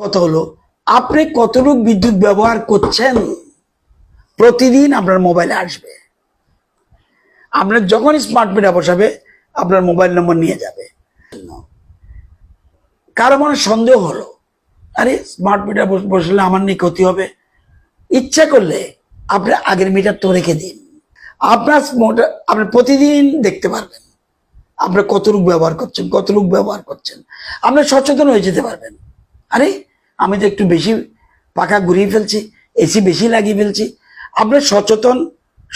কথা হলো? আপনি কতটুকু বিদ্যুৎ ব্যবহার করছেন? প্রতিদিন আপনার মোবাইলে আসবে। আপনার যখন স্মার্ট মিটার বসাবে, আপনার মোবাইল নম্বর নিয়ে যাবে। কারও মনে সন্দেহ হলো, আরে স্মার্ট মিটার বসলে আমার নিয়ে ক্ষতি হবে? ইচ্ছা করলে আপনি আগের মিটার তো রেখে দিন। আপনার আপনি প্রতিদিন দেখতে পারবেন আপনি কতটুকু ব্যবহার করছেন, কতটুকু ব্যবহার করছেন। আপনি সচেতন হয়ে যেতে পারবেন। আরে আমি তো একটু বেশি পাখা ঘুরিয়ে ফেলছি এসি বেশি লাগিয়ে ফেলছি, আপনি সচেতন,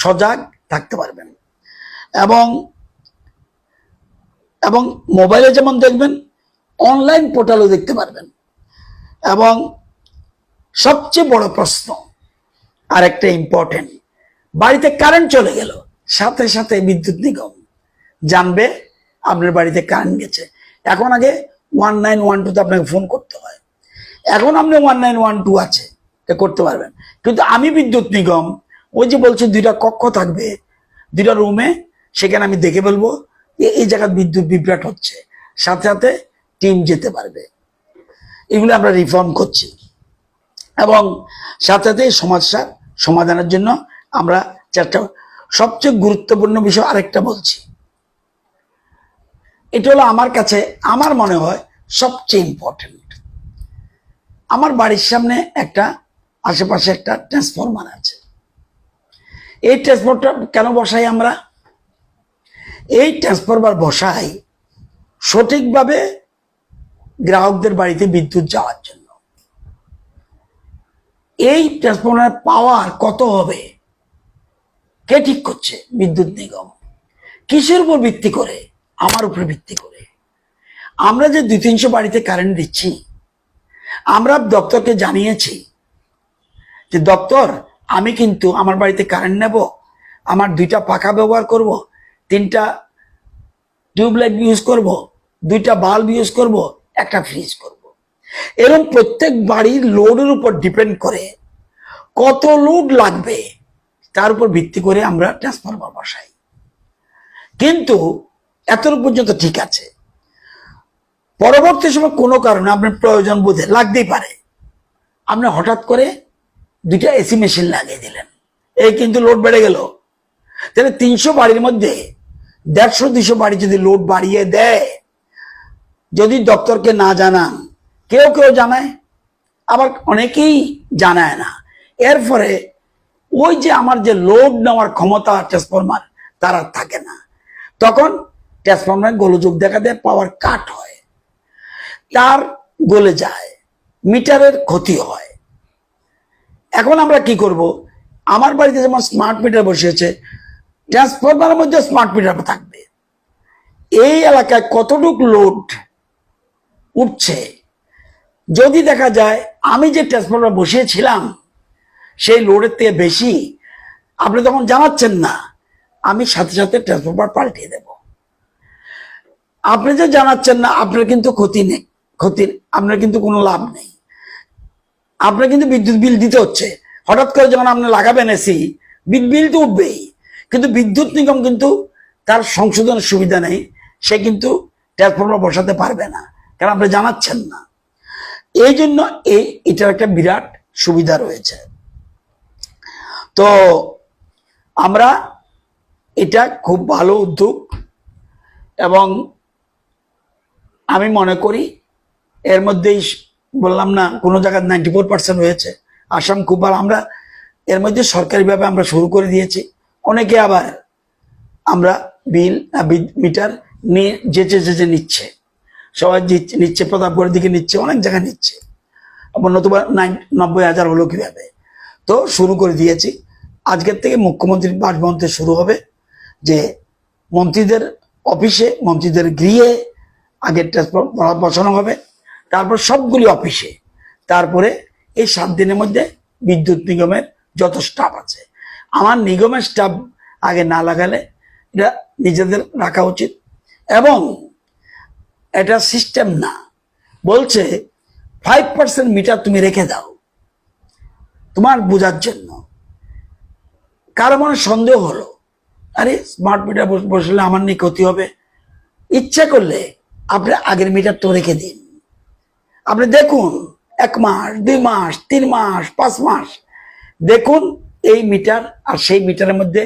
সজাগ থাকতে পারবেন। এবং এবং মোবাইলে যেমন দেখবেন অনলাইন পোর্টালও দেখতে পারবেন। এবং সবচেয়ে বড় প্রশ্ন আর একটা ইম্পর্টেন্ট বাড়িতে কারেন্ট চলে গেল, সাথে সাথে বিদ্যুৎ নিগম জানবে আপনার বাড়িতে কারেন্ট গেছে। এখন আগে ওয়ান নাইন ওয়ান টুতে আপনাকে ফোন করতে হয়। এখন আপনি ওয়ান নাইন ওয়ান টু আছে করতে পারবেন। কিন্তু আমি বিদ্যুৎ নিগম, ওই যে বলছে দুইটা কক্ষ থাকবে, দুইটা রুমে সেখানে আমি দেখে বলব যে এই জায়গায় বিদ্যুৎ বিভ্রাট হচ্ছে। সাথে সাথে টিম যেতে পারবে। এগুলো আমরা রিফর্ম করছি। এবং সাথে সাথে এই সমস্যার সমাধানের জন্য আমরা চেষ্টা সবচেয়ে গুরুত্বপূর্ণ বিষয় আরেকটা বলছি। এটা হলো আমার কাছে, আমার মনে হয় সবচেয়ে ইম্পর্টেন্ট আমার বাড়ির সামনে একটা, আশেপাশে একটা ট্রান্সফরমার আছে। এই ট্রান্সফরটা কেন বসাই আমরা? এই ট্রান্সফরমার বসাই সঠিকভাবে গ্রাহকদের বাড়িতে বিদ্যুৎ যাওয়ার জন্য। এই ট্রান্সফরমার পাওয়ার কত হবে? কে ঠিক করছে? বিদ্যুৎ নিগম। কিসের উপর ভিত্তি করে? আমার উপর ভিত্তি করে। আমরা যে দুই তিনশো বাড়িতে কারেন্ট দিচ্ছি আমরা দপ্তরকে জানিয়েছি যে, দপ্তর, আমি কিন্তু আমার বাড়িতে কারেন্ট নেব, আমার দুইটা পাখা ব্যবহার করব, তিনটা টিউবলাইট ইউজ করব, দুইটা বাল্ব ইউজ করব, একটা ফ্রিজ করব। এরকম প্রত্যেক বাড়ির লোডের উপর ডিপেন্ড করে কত লোড লাগবে, তার উপর ভিত্তি করে আমরা ট্রান্সফরমার বসাই। কিন্তু এতটুকু পর্যন্ত ঠিক আছে। পরবর্তী সময় কোনো কারণে আপনার প্রয়োজন বোধে লাগতেই পারে। আপনি হঠাৎ করে দুইটা এসি মেশিন লাগিয়ে দিলেন। এই কিন্তু লোড বেড়ে গেল। তাহলে তিনশো বাড়ির মধ্যে দেড়শো দুশো বাড়ি যদি লোড বাড়িয়ে দেয়, যদি দপ্তরকে না জানান, কেউ কেউ জানায়, আবার অনেকেই জানায় না। এর ফলে ওই যে আমার যে লোড নেওয়ার ক্ষমতা ট্রান্সফরমার তারা থাকে না। তখন ট্রান্সফরমার গোলযোগ দেখা দেয় পাওয়ার কাট হয়। তার গলে যায়, মিটারের ক্ষতি হয়। এখন আমরা কি করব? আমার বাড়িতে যেমন স্মার্ট মিটার বসিয়েছে ট্রান্সফরমারের মধ্যে স্মার্ট মিটার থাকবে। এই এলাকায় কতটুক লোড উঠছে? যদি দেখা যায়, আমি যে ট্রান্সফরমার বসিয়েছিলাম, সেই লোডের থেকে বেশি, আপনি তখন জানাচ্ছেন না, আমি সাথে সাথে ট্রান্সফরমার পাল্টিয়ে দেব। আপনি যে জানাচ্ছেন না, আপনার কিন্তু ক্ষতি নেই। ক্ষতির আপনার কিন্তু কোনো লাভ নেই। আপনার কিন্তু বিদ্যুৎ বিল দিতে হচ্ছে। হঠাৎ করে যখন আপনি লাগাবেন এসি বিদ্যুৎ বিল তো উঠবেই। কিন্তু বিদ্যুৎ নিগম কিন্তু তার সংশোধনের সুবিধা নেই। সে কিন্তু ট্রান্সফরমার বসাতে পারবে না। কারণ আপনি জানাচ্ছেন না। এই জন্য এই এটার একটা বিরাট সুবিধা রয়েছে। তো আমরা এটা খুব ভালো উদ্যোগ এবং আমি মনে করি এর মধ্যেই বললাম না, কোনো জায়গায় নাইনটি ফোর পার্সেন্ট হয়েছে। আসাম, খুব ভালো আমরা এর মধ্যে সরকারিভাবে আমরা শুরু করে দিয়েছি। অনেকে আবার আমরা বিল মিটার নিয়ে যেচে যেচে নিচ্ছে। সবাই নিচ্ছে প্রতাপগড়ের দিকে নিচ্ছে, অনেক জায়গায় নিচ্ছে। আবার নতুবা নাইন, নব্বই হাজার হলো কীভাবে? তো শুরু করে দিয়েছি। আজকের থেকে মুখ্যমন্ত্রীর বাসভবনতে শুরু হবে যে মন্ত্রীদের অফিসে, মন্ত্রীদের গৃহে আগে ট্রান্সফার বসানো হবে। তারপর সবগুলি অফিসে। তারপরে এই সাত দিনের মধ্যে বিদ্যুৎ নিগমের যত স্টাফ আছে। আমার নিগমের স্টাফ আগে না লাগালে এটা নিজেদের রাখা উচিত। এবং এটা সিস্টেম না। বলছে ফাইভ পার্সেন্ট মিটার তুমি রেখে দাও। তোমার বোঝার জন্য। কারও মনে সন্দেহ হলো, আরে স্মার্ট মিটার বসলে আমার নিয়ে ক্ষতি হবে। ইচ্ছা করলে আপনি আগের মিটার তো রেখে দিন। আপনি দেখুন, এক মাস, দুই মাস, তিন মাস, পাঁচ মাস। দেখুন, এই মিটার আর সেই মিটারের মধ্যে